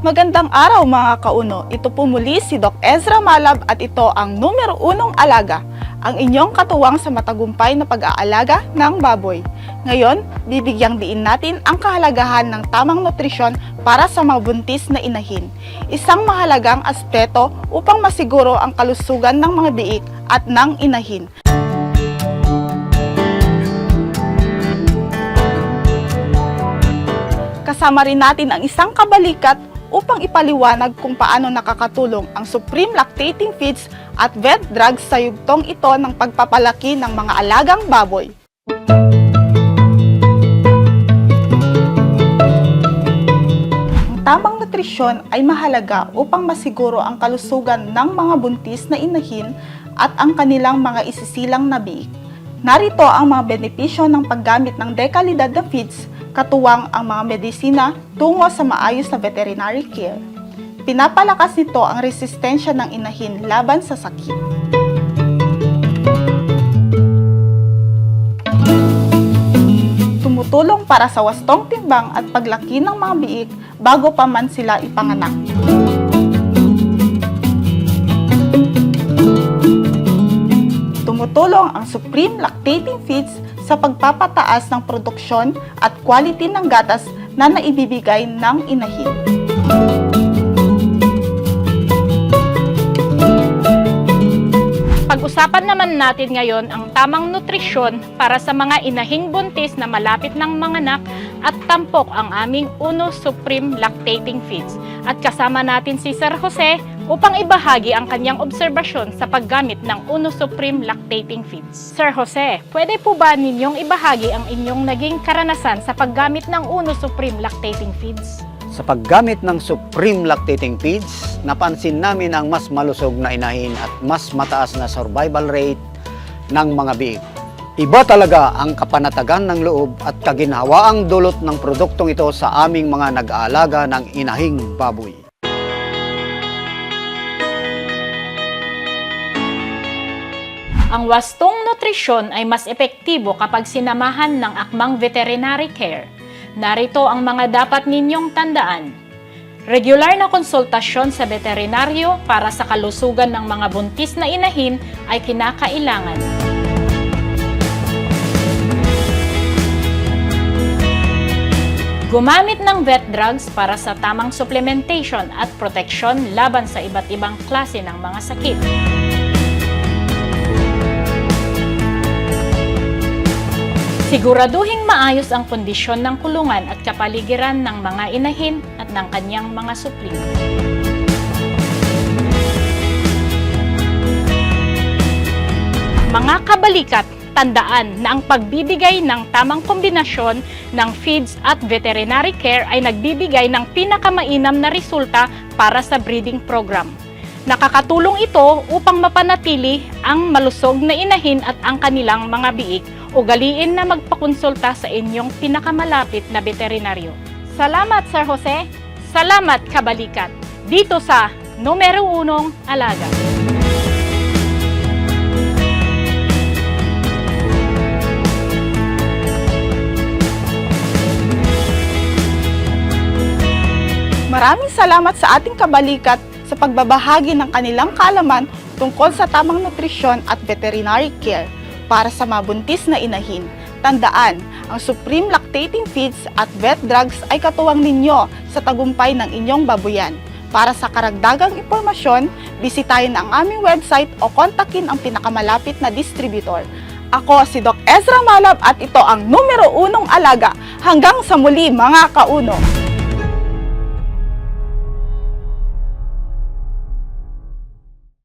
Magandang araw mga kauno. Ito po muli si Doc Ezra Malab at ito ang numero unong alaga, ang inyong katuwang sa matagumpay na pag-aalaga ng baboy. Ngayon, bibigyang diin natin ang kahalagahan ng tamang nutrisyon para sa mga buntis na inahin. Isang mahalagang aspeto upang masiguro ang kalusugan ng mga biik at ng inahin. Kasama rin natin ang isang kabalikat upang ipaliwanag kung paano nakakatulong ang Supreme Lactating Feeds at vet drugs sa yugtong ito ng pagpapalaki ng mga alagang baboy. Ang tamang nutrisyon ay mahalaga upang masiguro ang kalusugan ng mga buntis na inahin at ang kanilang mga isisilang na biik. Narito ang mga benepisyo ng paggamit ng dekalidad na feeds, katuwang ang mga medisina tungo sa maayos na veterinary care. Pinapalakas nito ang resistensya ng inahin laban sa sakit. Tumutulong para sa wastong timbang at paglaki ng mga biik bago pa man sila ipanganak. Tumutulong ang Supreme Lactating Feeds sa pagpapataas ng produksyon at quality ng gatas na naibibigay ng inahin. Pag-usapan naman natin ngayon ang tamang nutrisyon para sa mga inahing buntis na malapit ng manganak at tampok ang aming Uno Supreme Lactating Feeds. At kasama natin si Sir Jose upang ibahagi ang kanyang obserbasyon sa paggamit ng Uno Supreme Lactating Feeds. Sir Jose, pwede po ba ninyong ibahagi ang inyong naging karanasan sa paggamit ng Uno Supreme Lactating Feeds? Sa paggamit ng Supreme Lactating Feeds, napansin namin ang mas malusog na inahin at mas mataas na survival rate ng mga biik. Iba talaga ang kapanatagan ng loob at kaginhawaang dulot ng produktong ito sa aming mga nag-aalaga ng inahing baboy. Ang wastong nutrisyon ay mas epektibo kapag sinamahan ng akmang veterinary care. Narito ang mga dapat ninyong tandaan. Regular na konsultasyon sa veterinaryo para sa kalusugan ng mga buntis na inahin ay kinakailangan. Gumamit ng vet drugs para sa tamang supplementation at proteksyon laban sa iba't ibang klase ng mga sakit. Siguraduhing maayos ang kondisyon ng kulungan at kapaligiran ng mga inahin at ng kanyang mga supling. Mga kabalikat, tandaan na ang pagbibigay ng tamang kombinasyon ng feeds at veterinary care ay nagbibigay ng pinakamainam na resulta para sa breeding program. Nakakatulong ito upang mapanatili ang malusog na inahin at ang kanilang mga biik. Ugaliin na magpakonsulta sa inyong pinakamalapit na veterinaryo. Salamat, Sir Jose. Salamat, Kabalikat. Dito sa Numero Unong Alaga. Maraming salamat sa ating kabalikat sa pagbabahagi ng kanilang kaalaman tungkol sa tamang nutrisyon at veterinary care para sa mga buntis na inahin. Tandaan, ang Supreme Lactating Feeds at vet drugs ay katuwang ninyo sa tagumpay ng inyong babuyan. Para sa karagdagang impormasyon, bisitahin ang aming website o kontakin ang pinakamalapit na distributor. Ako si Doc Ezra Malab at ito ang numero unong alaga. Hanggang sa muli mga kauno!